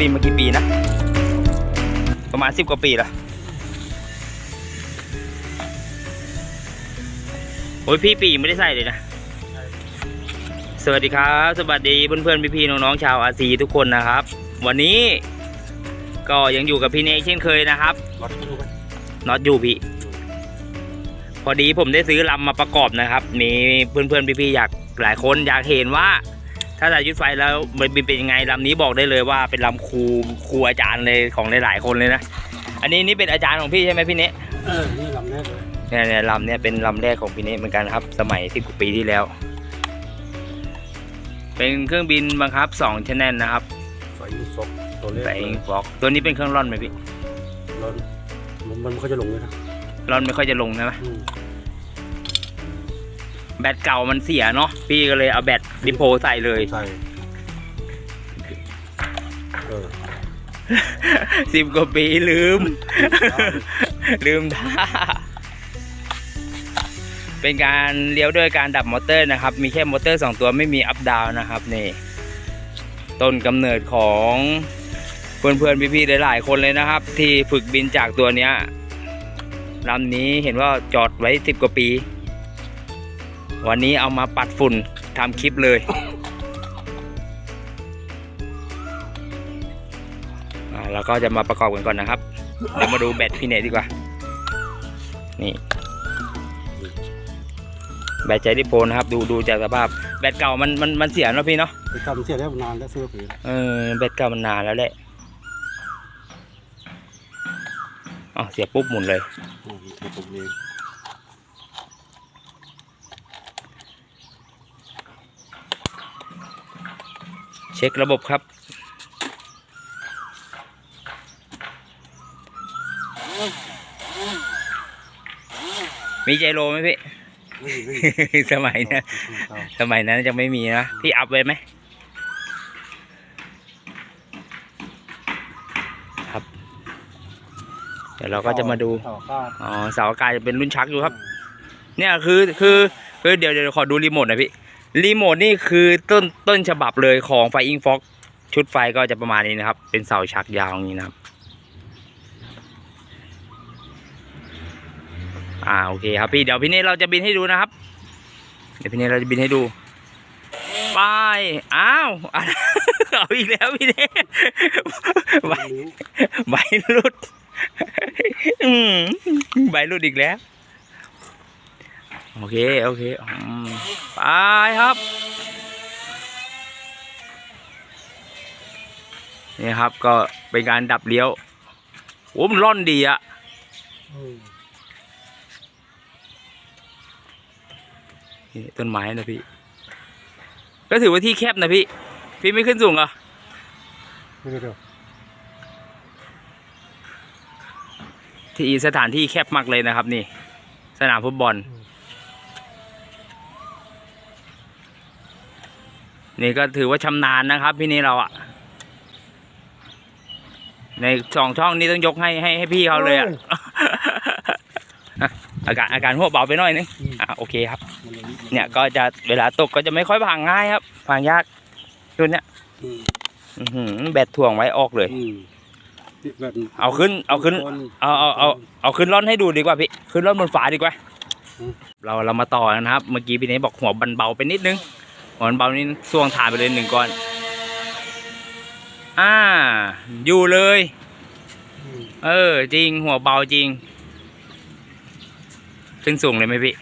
บินมากี่ปีนะ ประมาณสิบกว่าปีละโอ้ยพี่ปีไม่ได้ใส่เลยนะ สวัสดีครับ สวัสดีเพื่อนๆพี่ๆน้องๆชาวอาซีทุกคนนะครับ วันนี้ก็ยังอยู่กับพี่เนกเช่นเคยนะครับน็อตอยู่พี่ พอดีผมได้ซื้อลำมาประกอบนะครับ มีเพื่อนๆพี่ๆอยากหลายคนอยากเห็นว่า ถ้าใส่ชุดไฟแล้วมันเป็นยังไงลำนี้บอกได้เลยว่าเป็นลำครูครูอาจารย์เลยของหลายๆคนเลยนะ อันนี้นี่เป็นอาจารย์ของพี่ใช่ไหมพี่เนะเออนี่ลำแรกเลยเนี่ยเนี่ยลำเนี่ยเป็นลำแรกของพี่เนะเหมือนกันครับ สมัยสิบกว่าปีที่แล้ว เป็นเครื่องบินบังคับสองชแนลนะครับไฟซบตัวเล็กแต่เองบอกตัวนี้เป็นเครื่องร่อนไหมพี่แล้วมันมันก็จะลงเลยนะร่อนไม่ค่อยจะลงใช่ไหมอืม แบตเก่ามันเสียเนาะพี่ก็เลยเอาแบตดิโพใส่เลย ใช่เออสิบกว่าปีลืม ลืมท่าเป็นการเลี้ยวด้วยการดับมอเตอร์นะครับ มีแค่มอเตอร์สองตัวไม่มีอัพดาวนะครับนี่ต้นกำเนิดของเพื่อนๆพี่ๆหลายๆคนเลยนะครับ ที่ฝึกบินจากตัวเนี้ยลำนี้เห็นว่าจอดไว้สิบกว่าปี วันนี้เอามาปัดฝุ่นทำคลิปเลยอ่าเราก็จะมาประกอบกันก่อนนะครับ เรามาดูแบตพี่เนตดีกว่า นี่ แบตใจดิโพนะครับ ดูดูจากสภาพ แบตเก่ามันมันมันเสียเนอะพี่เนาะไปทำเสียแล้วนานแล้วซื้อไปเออ แบตเก่ามันนานแล้วแหละอ๋อเสียปุ๊บหมุนเลย อืมถูกผม เองเช็คระบบครับ มีไจโรไหมพี่ไม่มีไม่มีสมัยนั้นเอาสมัยนั้นจะไม่มีนะ พี่อัพไว้ไหมครับ เดี๋ยวเราก็จะมาดูต่อก้าอ๋อเสาอากาศจะเป็นรุ่นชักอยู่ครับ เนี่ยคือคือคือเดี๋ยวเดี๋ยวขอดูรีโมทหน่อยพี่ รีโมทนี่คือต้นต้นฉบับเลยของไฟอิงฟ็อกชุดไฟก็จะประมาณนี้นะครับ เป็นเสาชักยาวอย่างนี้นะครับ อ่าโอเคครับพี่เดี๋ยวพี่เนทเราจะบินให้ดูนะครับ เดี๋ยวพี่เนทเราจะบินให้ดูไปอ้าวเอาอีกแล้วพี่เนทใบใบหลุดอืมใบหลุดอีกแล้ว โอเค โอเคไปครับ นี่ครับก็เป็นการดับเลี้ยวโอ้มันร่อนดีอะอืมนี่ต้นไม้นะพี่ ก็ถือว่าที่แคบนะพี่ พี่ไม่ขึ้นสูงเหรอไม่ได้ที่สถานที่แคบมากเลยนะครับ นี่ สนามฟุตบอล นี่ก็ถือว่าชำนาญนะครับ พี่นี่เราอะในสองช่องนี้ต้องยกให้ให้ให้พี่เขาเลยอะอาการอาการหัวเบาไปหน่อยนึงอืมอะโอเคครับมันเลยเนี่ยก็จะเวลาตกก็จะไม่ค่อยพังง่ายครับพังยากชุดเนี้ยอืมอื้อหือแบตถ่วงไว้ออกเลยอืมนี่แบบเอาขึ้น เอาขึ้น เอาเอาเอาเอาขึ้นร่อนให้ดูดีกว่าพี่ ขึ้นร่อนบนฝาดีกว่าอืมเราเรามาต่อกันนะครับ เมื่อกี้พี่เนทบอกหัวบันเบาไปนิดนึง หัวบันเบานี่ส่วงถ่านไปเลยหนึ่งก้อน อ่า อยู่เลยอืมเออ จริงหัวเบาจริง ขึ้นสูงเลยไหมพี่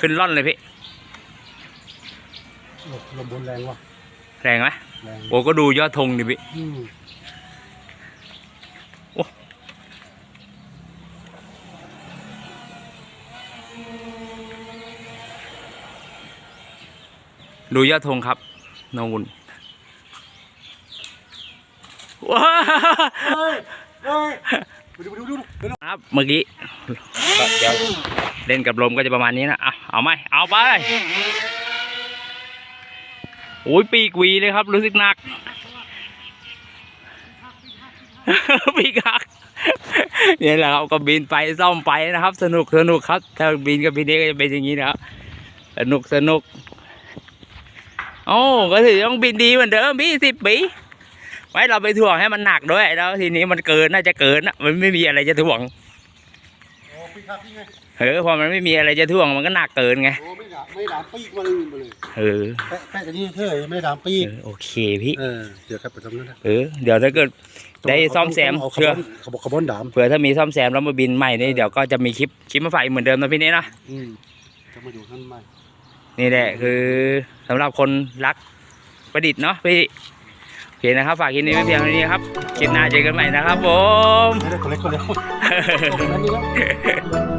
ขึ้นร่อนเลยพี่โอ้ลมบนแรงว่ะแรงไหมแรงโอ้ก็ดูยอดธงดิพี่ ดูยอดธงครับนวุนว้าเฮ้ยเฮ้ยดูดูดูดูครับเมื่อกี้ก็เดี๋ยวเล่นกับลมก็จะประมาณนี้นะเอาเอาไหมเอาไปโอ้ยปีกวีเลยครับ รู้สึกหนัก ปีกหักเนี่ยแหละครับก็บินไปซ่อมไปนะครับ สนุกสนุกครับ ถ้าบินกับพี่เด็กก็จะเป็นอย่างนี้นะครับสนุกสนุก โอ้ก็ถือต้องบินดีเหมือนเดิมพี่สิบปีไว้เราไปถ่วงให้มันหนักด้วยแล้วทีนี้มันเกินน่าจะเกินอะมันไม่มีอะไรจะถ่วงโอ้พี่ครับพี่ไงเออพอมันไม่มีอะไรจะถ่วงมันก็หนักเกินไงโอ้ไม่ด่าไม่ด่าปีกมาเลยมาเลยเออแปะแปะแต่นี่เท่ไม่ด่าปีกเออโอเคพี่เออเดี๋ยวครับไปทำนั่นนะเออเดี๋ยวถ้าเกิดได้ซ่อมแซมเอาคาเชื่อร์บอนเขาบอกคาร์บอนดามเผื่อถ้ามีซ่อมแซมแล้วมาบินใหม่นี่เดี๋ยวก็จะมีคลิปคลิปมาฝากอีกเหมือนเดิมนะพี่นี่นะอืมจะมาดูท่านใหม่ นี่แหละคือสำหรับคนรักประดิษฐ์เนาะพี่โอเคนะครับ ฝากคลิปนี้ไว้เพียงเท่านี้ครับคลิปหน้าเจอกันใหม่นะครับผม เล็กคนเล็กคนนี้แล้ว